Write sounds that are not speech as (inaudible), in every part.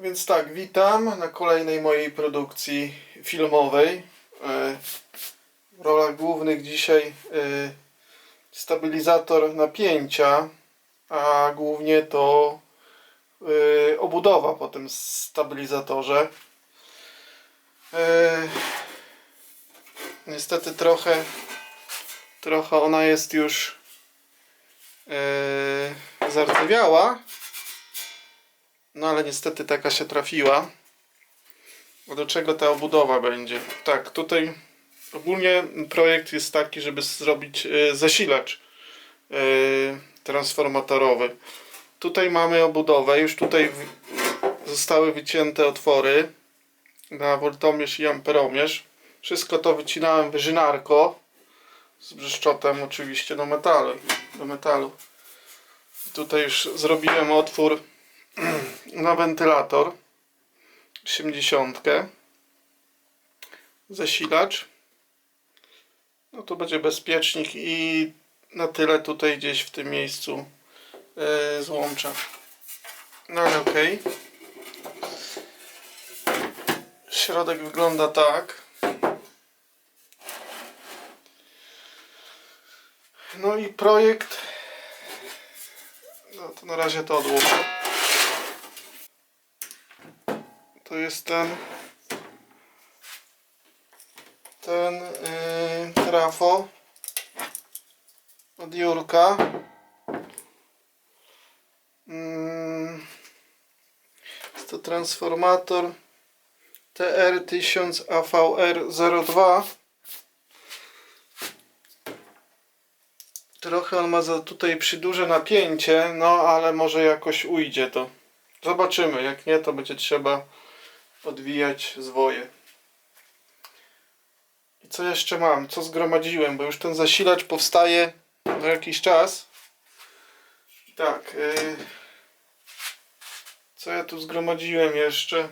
Więc tak, witam na kolejnej mojej produkcji filmowej. E, W rolach głównych dzisiaj e, stabilizator napięcia, a głównie to e, obudowa po tym stabilizatorze. E, Niestety trochę, trochę ona jest już e, zardzewiała. No ale niestety taka się trafiła. Do czego ta obudowa będzie? Tak, tutaj ogólnie projekt jest taki, żeby zrobić e, zasilacz e, transformatorowy. Tutaj mamy obudowę, już tutaj zostały wycięte otwory na voltomierz i amperomierz. Wszystko to wycinałem wyżynarko z brzeszczotem oczywiście do metalu. Do metalu. Tutaj już zrobiłem otwór (clears throat) na wentylator 80 zasilacz no to będzie bezpiecznik i na tyle tutaj gdzieś w tym miejscu yy, złącza. No ale okej. Środek wygląda tak. No i projekt. No to na razie to odłożę to jest ten ten yy, trafo od Jurka Mm, jest to transformator TR1000 AVR02 trochę on ma za tutaj przy duże napięcie no ale może jakoś ujdzie to. Zobaczymy jak nie to będzie trzeba odwijać zwoje. I co jeszcze mam? Co zgromadziłem? Bo już ten zasilacz powstaje za jakiś czas. Tak. Yy... Co ja tu zgromadziłem jeszcze?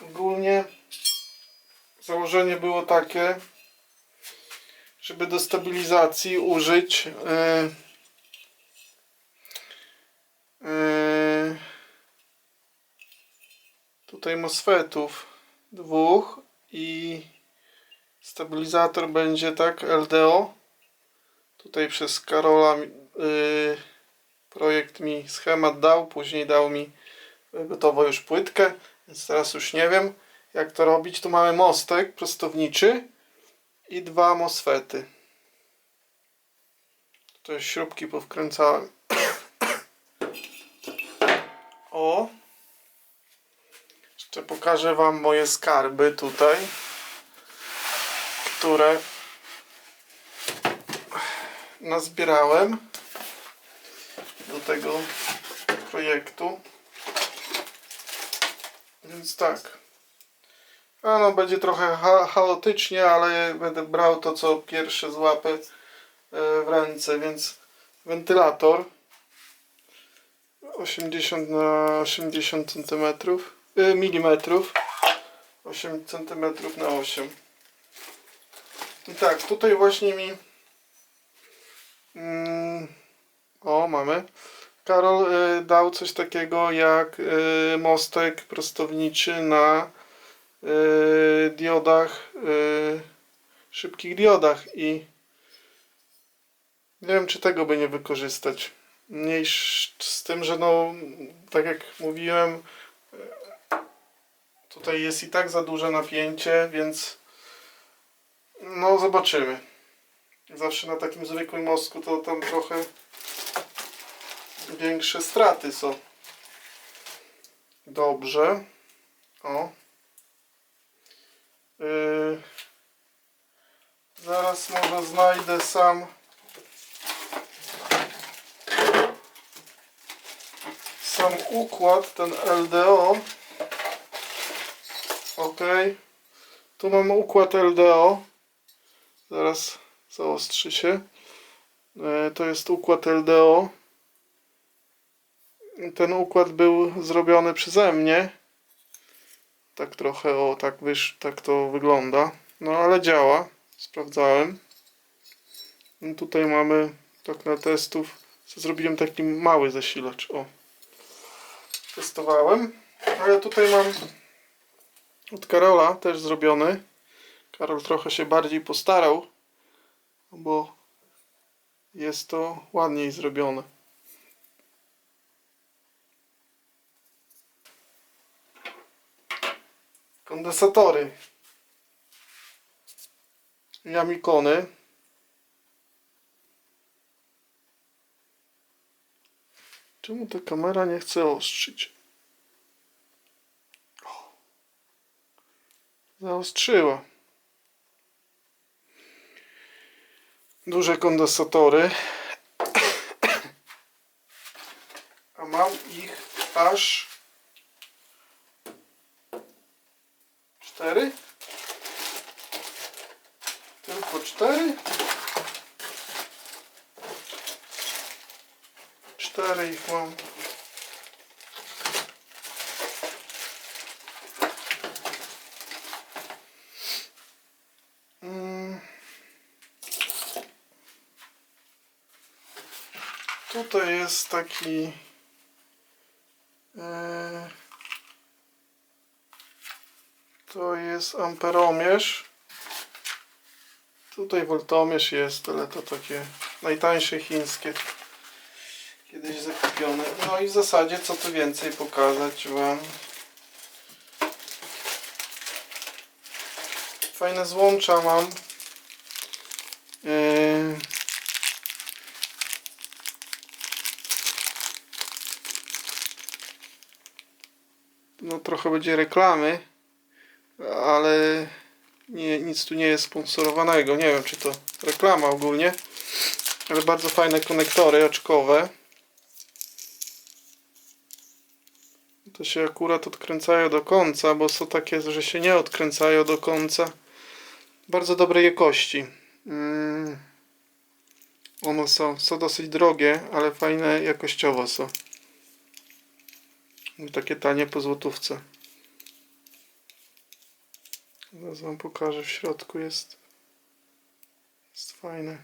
Ogólnie założenie było takie, żeby do stabilizacji użyć. Yy tutaj MOSFETów dwóch i stabilizator będzie tak LDO tutaj przez Karola yy, projekt mi schemat dał później dał mi gotowo już płytkę więc teraz już nie wiem jak to robić. Tu mamy mostek prostowniczy i dwa MOSFETy. Tutaj śrubki powkręcałem. (coughs) O pokażę Wam moje skarby tutaj, które nazbierałem do tego projektu. Więc tak. A no będzie trochę cha chaotycznie, ale będę brał to co pierwsze złapę e, w ręce, więc wentylator 80 na 80 centymetrów milimetrów. 8 centymetrów na 8 i tak tutaj właśnie mi mm, o mamy. Karol y, dał coś takiego jak y, mostek prostowniczy na y, diodach y, szybkich diodach i nie wiem czy tego by nie wykorzystać. Mniejsz z tym, że no tak jak mówiłem Tutaj jest i tak za duże napięcie, więc no zobaczymy. Zawsze na takim zwykłym mostku to tam trochę większe straty są. Dobrze. O. Yy. Zaraz może znajdę sam sam układ, ten LDO. Ok. Tu mamy układ LDO. Zaraz zaostrzy się. E, To jest układ LDO. Ten układ był zrobiony przeze mnie. Tak trochę, o tak wysz, tak to wygląda. No ale działa. Sprawdzałem. No tutaj mamy tak na testów. Zrobiłem taki mały zasilacz. O. testowałem. Ale tutaj mam od Karola też zrobiony. Karol trochę się bardziej postarał, bo jest to ładniej zrobione. Kondensatory. Jamikony. Czemu ta kamera nie chce ostrzyć? Zaostrzyła. Duże kondensatory. A mam ich aż cztery. Tylko cztery. Cztery ich mam. Tutaj jest taki e, to jest amperomierz. Tutaj woltomierz jest, ale to takie najtańsze chińskie. Kiedyś zakupione. No i w zasadzie co tu więcej pokazać wam? Fajne złącza mam. Yy, trochę będzie reklamy, ale nie, nic tu nie jest sponsorowanego. Nie wiem, czy to reklama ogólnie, ale bardzo fajne konektory oczkowe. To się akurat odkręcają do końca, bo są takie, że się nie odkręcają do końca. Bardzo dobrej jakości. Mm. One są, są dosyć drogie, ale fajne jakościowo są. Takie tanie po złotówce. Zaraz wam pokażę, w środku jest jest fajne.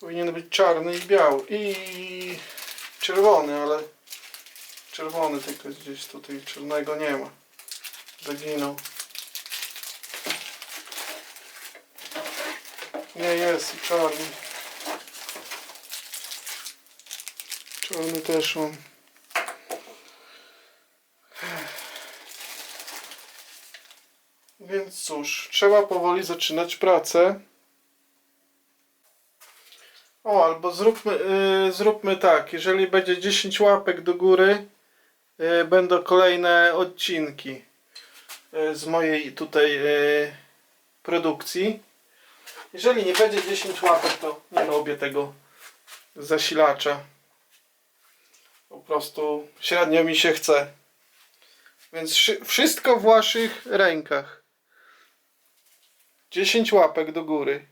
Powinien być czarny i biały i czerwony, ale czerwony tylko gdzieś tutaj czarnego nie ma. Zaginął. Nie jest i czarny. Czarny też mam. Więc cóż, trzeba powoli zaczynać pracę. O, albo zróbmy, y, zróbmy tak, jeżeli będzie 10 łapek do góry, y, będą kolejne odcinki y, z mojej tutaj y, produkcji. Jeżeli nie będzie 10 łapek, to nie robię tego zasilacza. Prostu średnio mi się chce. Więc wszy- wszystko w waszych rękach. 10 łapek do góry.